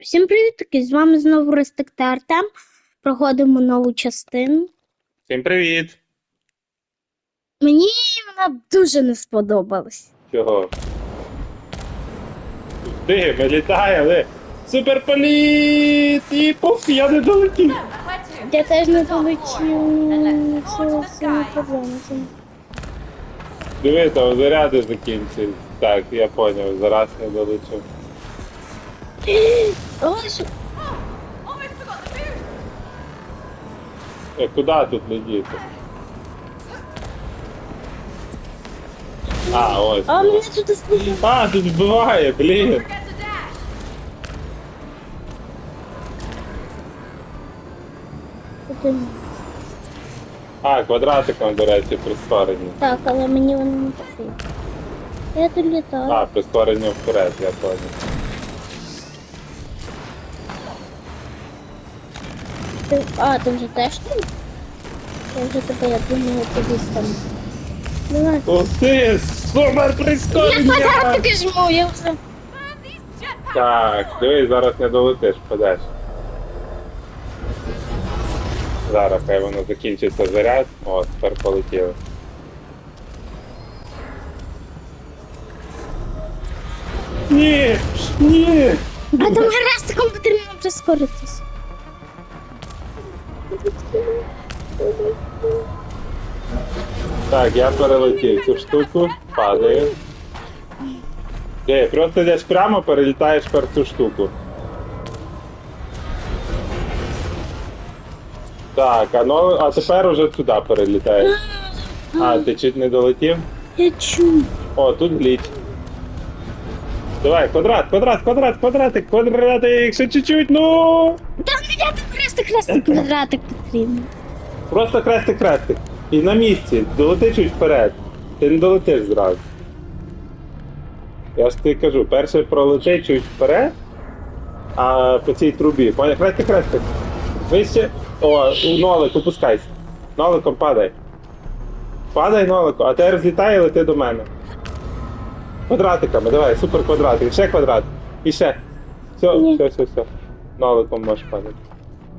Всім привіт, з вами знову Рестик та Артем. Проходимо нову частину. Всім привіт! Мені вона дуже не сподобалась. Чого? Ти, ми літаємо! Суперполіт! І пуф, я не долетів! Я теж не долетів. Це не проблема. Диви, там заряди закінчились. Так, я поняв, зараз не долечу. Ой, що- Е, куди тут летіти? А, ось. А мене тут слухає. А, тут вбиває, блін! А, квадратиком, до речі, прискорення. Так, але мені воно не потрібно. Я тут літаю. А, прискорення вперед, я поняв. Ти- А, ти вже теж там? Я вже тебе, я думаю, кудись там. Давай. Ух ти, супер Я квадратики жму, я вже. Так, дивись, зараз не долетиш, подальше. Зараз хай воно закінчиться заряд. О, тепер полетіли. Ні! Ні! А там гарастиком потрібно прискоритись. Так, я перелетів цю штуку, падаю. Ти просто йдеш прямо, перелітаєш per цю штуку. Так, а, ну, а тепер уже туди перелітаєш. А, ти чуть не долетів? Я чую. О, тут гліч. Давай, квадрат, квадрат, квадрат, квадратик, квадратик, ще чуть-чуть, ну. Та тут хрестик, хрестик, квадратик потрібно. Просто крестик, крестик. І на місці, долети чуть вперед. Ти не долетиш зразу. Я ж тобі кажу, перше пролети чуть вперед, а по цій трубі. Поняв, крестик, крестик. Вище. О, нолик, опускайся. Ноликом падай. Падай нолику, а тепер злітай і лети до мене. Квадратиками, давай, супер квадратик, ще квадрат. І ще. Все, все, все, все. Ноликом можеш падати.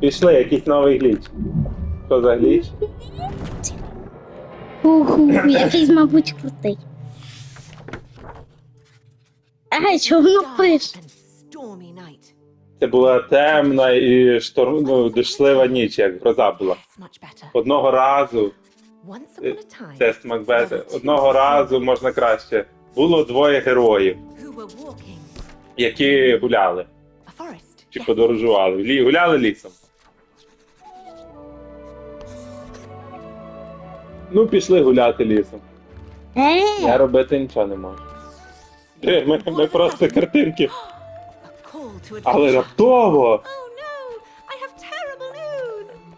Пішли, якийсь новий гліч. Що за гліч? Уху, якийсь, мабуть, крутий. Ай, що воно пише? Це була темна і шторм, ну, дощлива ніч, як гроза була. Одного разу, е, тест Макбета, одного разу можна краще. Було двоє героїв, які гуляли чи подорожували. Гуляли лісом. Ну, пішли гуляти лісом. Я Е, робити нічого не можу. Е, Ми, ми просто картинки. Але раптово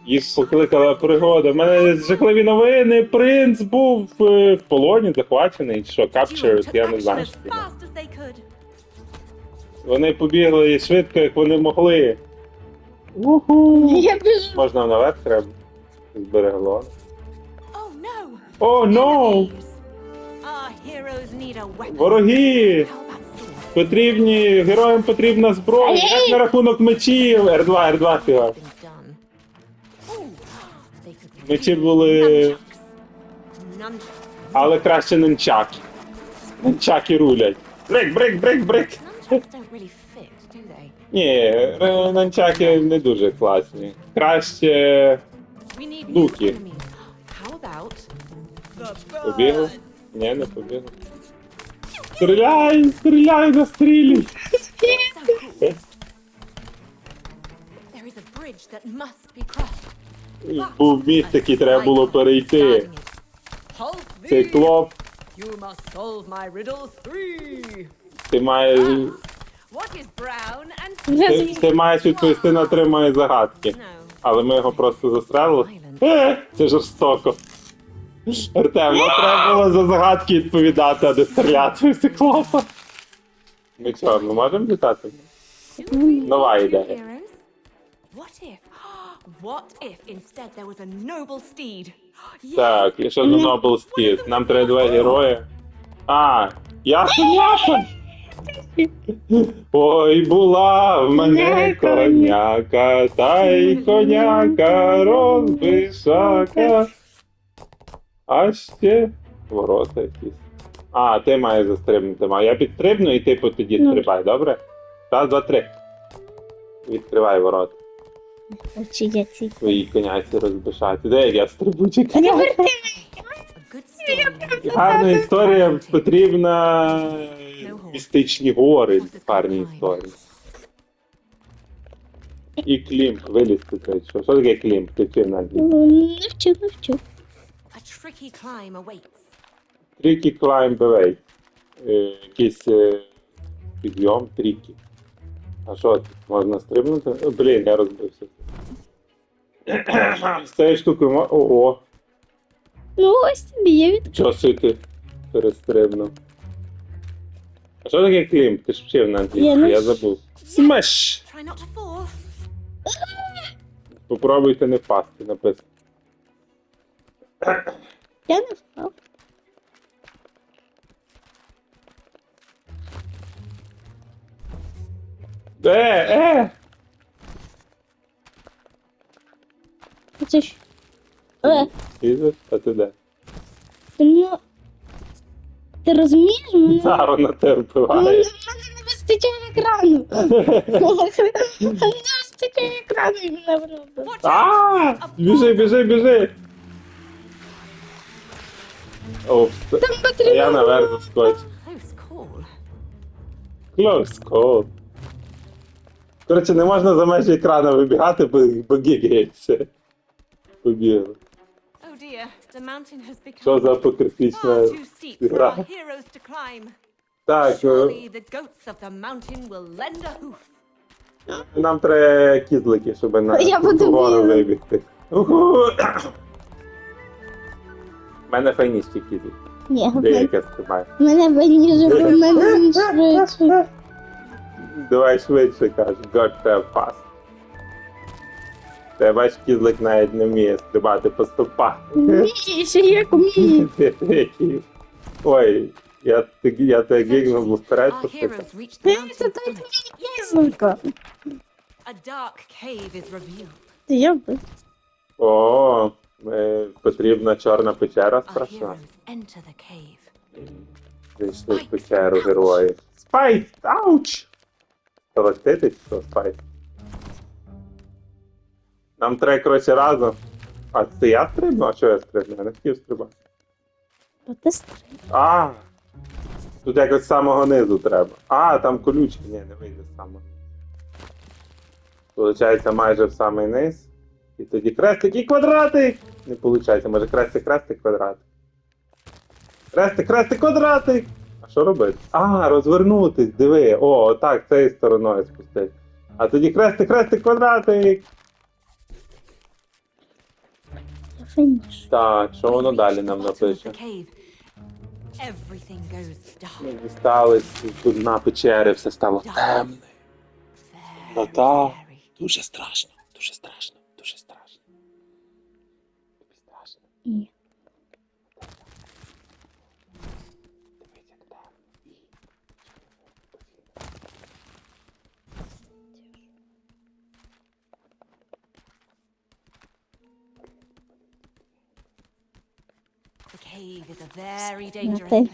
їх покликала пригода. У мене жахливі новини. Принц був е, в полоні захвачений. Що, captured, я не знаю. що. Вони побігли швидко, як вони могли. Уху. я біжу. Можна наверх треба. Зберегло. Oh no! О, a weapon. Вороги! Потрібні, героям потрібна зброя. Як на рахунок мечів? Р2, Р2 фіга. Oh, Мечі були. Але краще нанчаки. Нанчаки рулять. Брик, брик, брик, брик. Ні, е, нанчаки не дуже класні. Краще Луки. Побігли. Ні, не побігли. Стріляй, стріляй, настрілюй. So. There is a bridge that must be crossed. Був міст, який треба було перейти. Halt Цей thee! клоп, You must solve my riddles three. ти маєш. What is brown and Ти, ти маєш відповісти на три мої загадки. no? Але ми його просто застрелили. Е, Це жорстоко. Артем, ну треба було за загадки відповідати, а не стріляти в циклопа. Ми що, ми можемо літати? Нова ідея. What if? What if instead there was a noble steed? Yes, Так, і що за Noble Steed? Нам треба два герої. А, ясно, ясно. Ой, була в мене Не коняка, та й коняка розбишака. А ще ворота якісь. А, ти маєш застрибнути. А я підстрибну і ти по тоді Ну. стрибай, добре? Раз, два, три. Відкривай ворота. Очі я ці. Твої коняці розбишаті. Де я стрибучий Не коняка? верти. Гарна історія потрібна містичні гори, гарні історії. І клімп, вилізти. Що, що таке клімп? Ти вчив на англійській? Ну, Не вчу, не вчу. Tricky climb awaits. Tricky climb away. Е, якийсь е, підйом, трікі. А що, можна стрибнути? О, блін, я розбився. З цією штукою мо... Ого, Ну ось тобі я від... чого ти перестрибнув. А що таке клімп? Ти ж вчив на англійській, я забув. Смеш! Try not to fall. Попробуйте не впасти, написано. Я не впав. Е, е! Це ж... Е, Ізер, а ти де? ти ну... Ти розумієш? Мене... Зараз на тебе Мене, вбиває. мене не вистачає екрану. Мене не вистачає екрану і мене вробить. Watch out! А, біжи, біжи, біжи. Опс, Там потрібно... я наверх заскочив. Close call. Коротше, не можна за межі екрану вибігати, бо, бо гігається. Побігли. Oh dear, the mountain has become Що за апокрифічна too steep for гра? heroes to climb. Так, е, Surely the goats of the mountain will lend a hoof. нам треба кізлики, щоб на Я буду білим. вибігти. Уху. У мене файніші кізлики. Ні, Деяке стрибає. мене бо в мене він швидше. Давай швидше кажу, God have fast. Та бач, кізлик навіть не вміє стрибати по стопах. Ні, ще як вміє. Ой, я, я тебе гігнув бо вперед Our поступив. heroes Ти це той кізлика. A dark cave is revealed. Ти я би. О, е, потрібна чорна печера страшна. Зайшли в печеру героїв. Спайс! Ауч! Сталактити чи що, спайс? Нам треба, коротше, разом. А це я стрибну? А що я стрибну? Я не хотів стрибати. Бо ти стрий. А! Тут якось з самого низу треба. А, там колючки, ні, не вийде з самого. Получається майже в самий низ. І тоді крестик і квадратик! Не виходить, може крестик, крестик, квадратик. Крестик, крестик, квадратик! А що робити? А, розвернутись, диви. О, отак, цією стороною спустити. А тоді крестик, крестик, квадратик. Так, що воно далі нам напише? Ми дістались тут на печери, все стало темне. Ну Very та. Дуже страшно, дуже страшно, дуже страшно. Тобі страшно. Ні. Дивись, як там.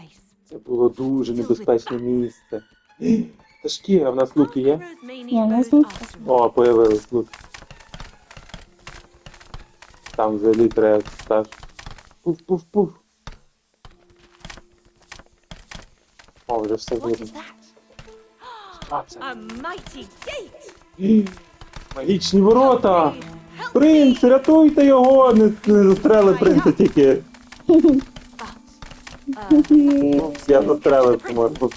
Це було дуже небезпечне місце. Ташки, а в нас луки є? Я не знаю. О, появились луки. Там взагалі треба стаж. Пуф-пуф-пуф. О, вже все gate! Магічні ворота! Принц, рятуйте його! Не, не застрели принца тільки. Я застрелив, crab.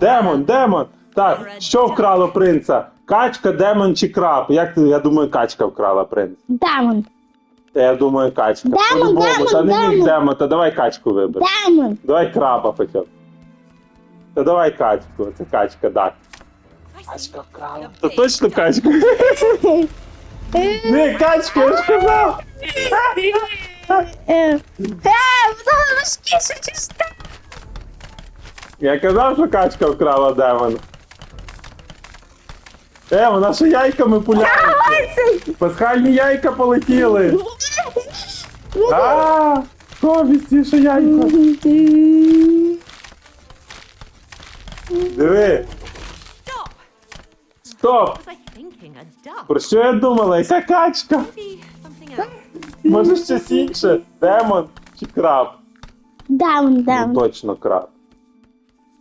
Демон, демон! Так, що вкрало принца? Качка, демон чи краб? Як ти, я думаю, качка вкрала принца. Демон. Та я думаю, качка. Демон, По-любому, демон, та не міг демон. демон, та давай качку вибери. Демон. Давай краба хоча б. Та давай качку, це качка, так. Качка вкрала. Та точно качка? Не, качка, я ж казав! Е, е, вона важкіше, ніж ти. Я казав, що качка вкрала демон. Е, вона ще яйками пуляється. Пасхальні яйка полетіли. А, совісті, що яйка. Диви, стоп. Про що я думала? Яка качка? Може щось інше? Демон чи краб? Даун, Ну, точно краб.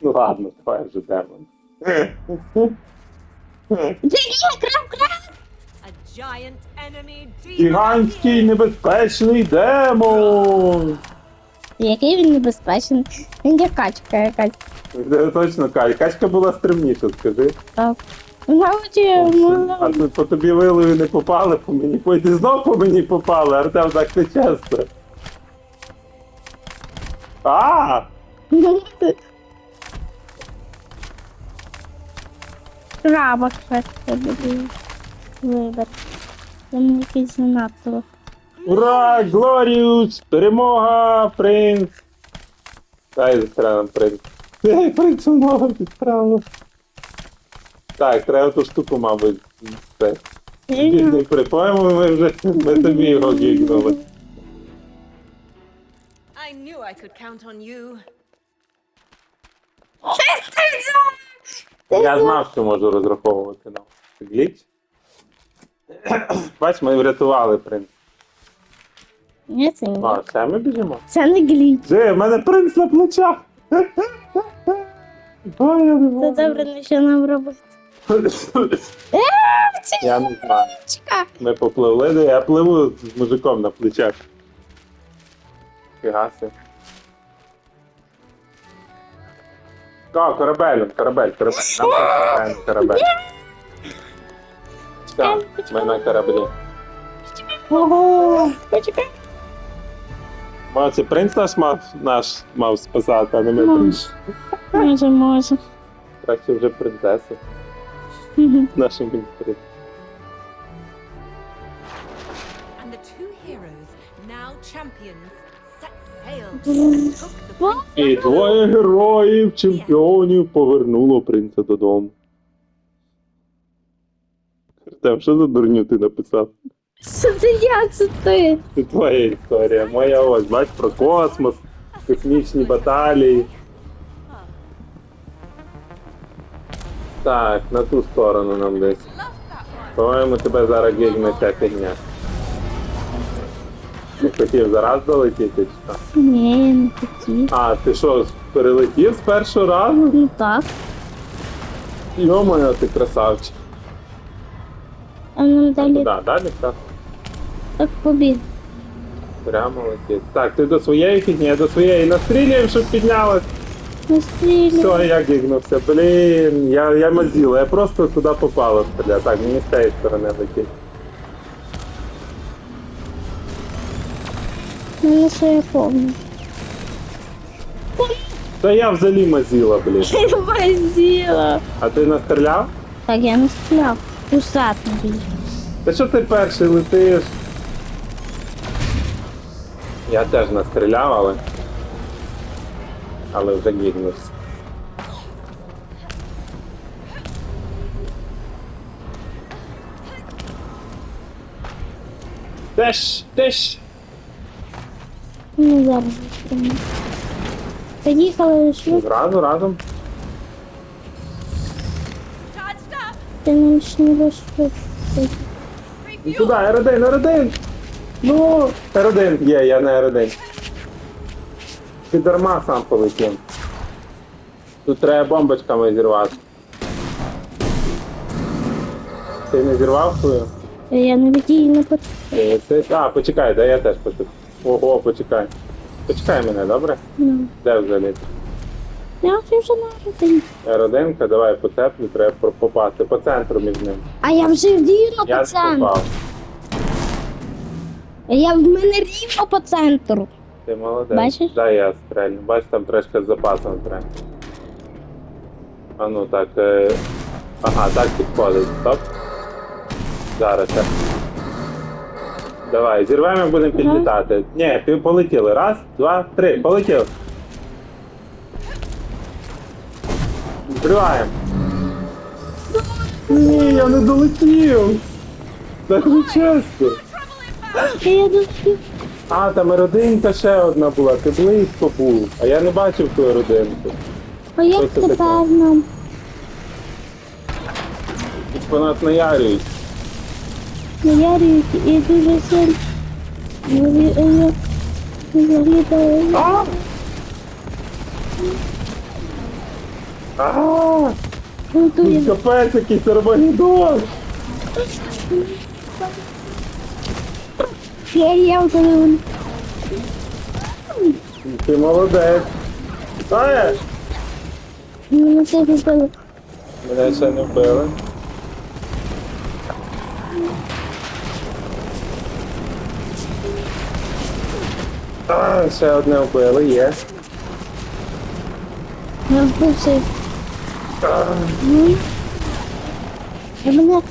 Ну ладно, давай вже демон. Гігантський небезпечний демон. Який він небезпечний. Він як качка якась. Точно качка. Качка була стримніша, скажи. Так. Мабуть, А можна. тут по тобі вилою не попали, по мені пойди знов по мені попали, Артем так не часто. А! Краба краще буде. Вибір. Він якийсь занадто. Ура! Глоріус! Перемога! Принц! Дай застрелим принц. Ей, принц ногу підправив. Так, треба ту штуку, мабуть, це. Бідний при, ми вже ми тобі його гігнули. I knew I could count on you. Я знав, що можу розраховувати на гліч. Бач, ми врятували принц. Ні, це ні. А, все, ми біжимо. Це не гліч. Джей, в мене принц на плечах. Ой, я не Це можу. добре, не що нам робити. Е, Я не знаю. Ми попливли, де я пливу з мужиком на плечах. Фігаси. О, корабель, корабель, корабель. Нам треба корабель. Так, ми на кораблі. Ого. Це принц наш мав, наш мав спасати, а не ми принц. Може, може. Краще вже принцеси Мгм. нашим міністрі. And the two heroes, now champions, І двоє героїв, чемпіонів повернуло принца додому. Артем, що за дурню ти написав? Це ти як це ти? Це твоя історія. Моя ось, бач, про космос, космічні баталії. Так, на ту сторону нам десь. По-моєму, тебе зараз гігне ця фігня. Ти хотів зараз долетіти чи що? Ні, я не хотів. А, ти що, перелетів з першого разу? Ну так. Йо-моє, ти красавчик. А нам далі Куди? Далі так? так побіг. Прямо летить. Так, ти до своєї фігні, я до своєї настрілюємо, щоб піднялась. Настрілюй. Все, я гігнувся. Блін, я, я мазіла, я просто туди попала. Так, мені з цієї сторони летить. Ну, що я помню. Та я взагалі мазіла, блін. Я возила. А ти настріляв? Так, я не стріляв. Усад не біг. Та що ти перший летиш? Я теж настріляв, але. Але вже гігнувся. Теж, теж. Ну, зараз вишкаємо. Поїхали швидко, Зразу разом. Ти нам ще не швидко. Ну Туди, R1, R1! Ну, R1, є, я не R1. Ти дарма сам полетів. Тут треба бомбочками зірвати. Ти не зірвав свою? Я не віддію не по... Е, А, почекай, да я теж почекаю. Ого, почекай. Почекай мене, добре? Ну. Де взагалі? Я вже вже народив. R1, давай по цеплю, треба попасти. По центру між ним. А я вже рівно Я по центру. попав. Я в мене рівно по центру. Ти молодець. Бачиш? Дай я стрельну. Бачиш, там трошки з запасом треба. А ну так. Е... Ага, так підходить. Стоп. Зараз. Так. Давай, зірвемо і будемо підлітати. Ні, пі- полетіли. Раз, два, три, полетіли. Відкриваємо. Ні, я не долетів. Так не чесно. Я тут А, там і родинка ще одна була, ти близько був. А я не бачив ту родинку. А як це таке? тепер нам? По нас наярюють. І дуже сильно. Вирі- е, Виглядає. А! А! Готує. Тут капець якийсь армагеддон! Я коли Ти молодець. Е! мене це купили. Мене ще не вбили. А, ще одне вбили, є. Я. А, Ну. А мене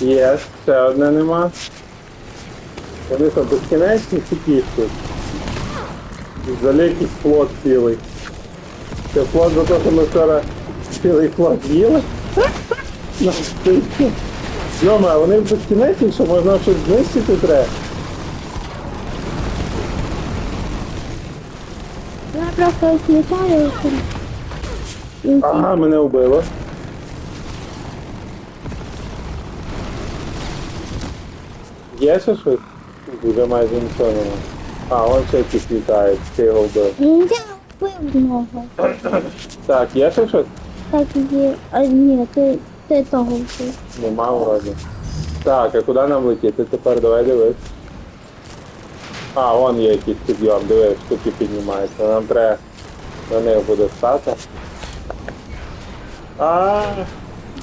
Є, ще одне нема. Вони що, безкінечні ці кішки? Взагалі якийсь флот цілий. Це флот за те, що ми вчора цілий флот їли. Йома, вони безкінечні, що можна щось знищити треба. Просто літаю. Ага, мене вбило. Є ще щось? Вже майже нічого нема. А, он ще якийсь літає, ти його вбив. Я вбив много. Так, є ще щось? Так є. А ні, ти, ти того вбив. Нема вроді. Так, а куди нам летіти тепер? Давай дивись. А, вон є якийсь підйом, дивись, штуки піднімаються. Нам треба на них буде стати. А,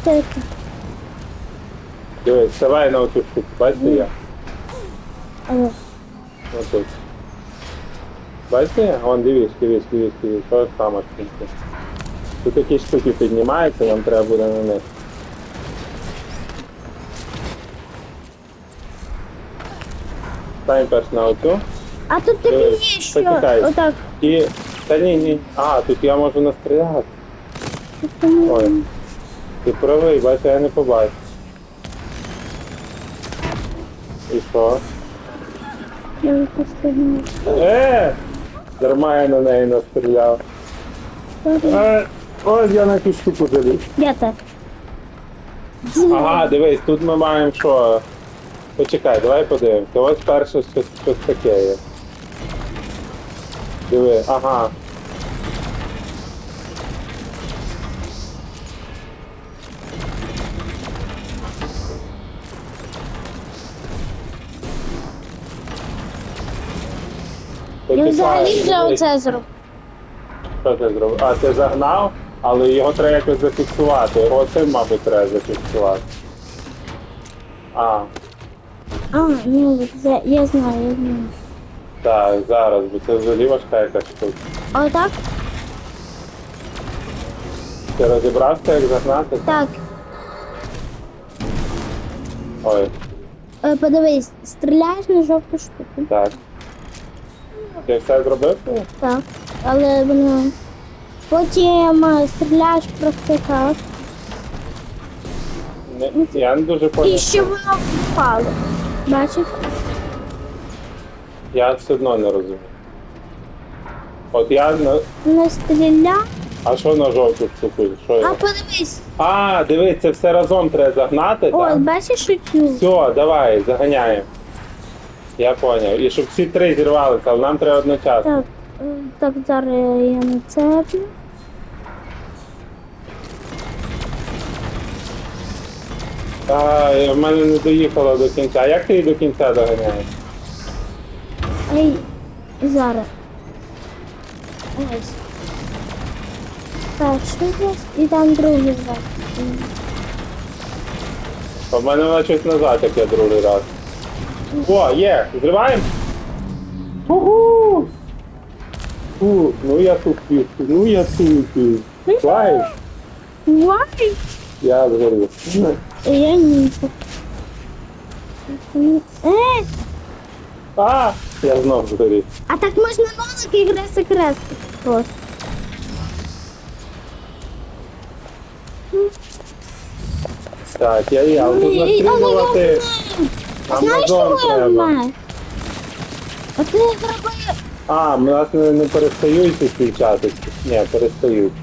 Це дивись, давай на оцю штуку, бачите я? але Отут. Бачите? я? Вон дивись, дивись, дивись, дивись, що саме в. Тут якісь штуки піднімаються, нам треба буде на них. Перш на оцю. А тут тобі Е, є що? почекай. Отак. І. Та ні, ні. А, тут я можу настріляти. Ой. Ти правий, бачиш, я не побачив. І що? Я випустила. Е! Дарма я на неї настріляв. Е, Ось я на цю штуку заліз. Де ти? Ага, дивись, тут ми маємо що. Почекай, давай подивимося. Ось перше щось, щось таке є. Диви, ага. Почекай, взагалі вже оце зробив. Що ти зробив? А, ти загнав, але його треба якось зафіксувати. Його цим, мабуть, треба зафіксувати. А, А, ні, це, я знаю, я знаю. так, зараз, бо це взагалі важка якась штука. Отак? Ти розібрався, як загнати? Так. Ой, Е, Подивись, стріляєш на жовту штуку. так. Ти все зробив? Так. Але воно. Потім е, стріляєш просто так. Не, я не дуже І поняв. ще воно впало. Бачиш? Я все одно не розумію. От я на. Не стріляй. А що на жовту штуку? Що А я? подивись. А, дивись, це все разом треба загнати, Ось, так? бачиш оцю? Все, давай, заганяємо. Я поняв. І щоб всі три зірвалися, але нам треба одночасно. Так, е, так, зараз я нацеплю. А, в мене не доїхало до кінця. А як ти її до кінця доганяєш? Ей, зараз. Ось. Перший раз і там другий раз. А в мене вона щось назад, як я другий раз. О, є! Зриваємо? Угу! Фу, ну я тут, ну я тут. Лайк, Вай! я згорів. Я ні. Е, А, я знов згорів. а так можна нолик і гри секрет. Просто. Так, я є, але тут Ой, але я настрілювати. вмер. Нам Знаєш, на зон чого я треба. вмер? А ти зроби. А, у нас не, не перестають підключатись. Ні, перестають.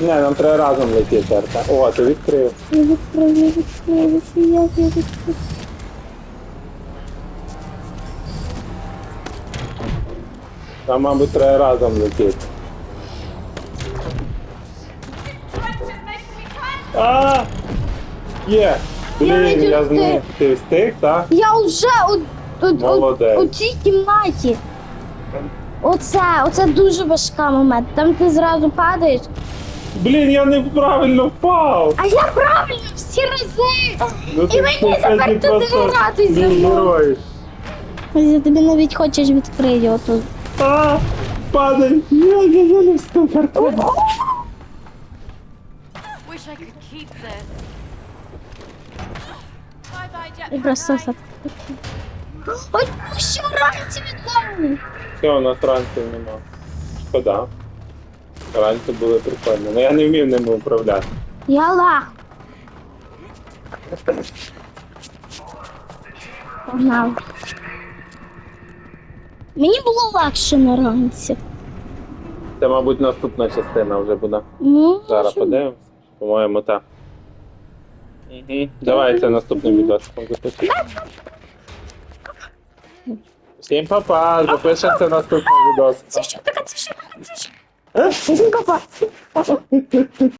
Ні, нам треба разом летіти, Арта. О, ти відкрив. Я відкрив, я відкрив, я відкрив. Нам, мабуть, треба разом летіти. А! Є! Блін, я зник. Ти встиг, так? Я вже у, у, у, Молодець. у цій кімнаті. Оце, оце дуже важка момент. Там ти зразу падаєш. Блін, я неправильно впав! А я правильно всі рази. Ну, І мені тепер туди просто грати зі мій мною. герой. Я тобі навіть хочеш відкрити отут. А, падай! Я, я, я не Артем. Wish I could keep this. Bye bye, І просто так. Ой, ну що ранці? Все, у нас ранців нема. Шкода. Ранці були прикольні. Ну я не вмів ними управляти. Я лах. Погнав. Мені було легше на ранці. Це, мабуть, наступна частина вже буде. Ну, Зараз що? подивимось. По-моєму, так. Угу. Давай це наступним відосиком запишемо. Всім па-па, запишемо це наступний відос. Це що таке? Це що? Це що? Це що?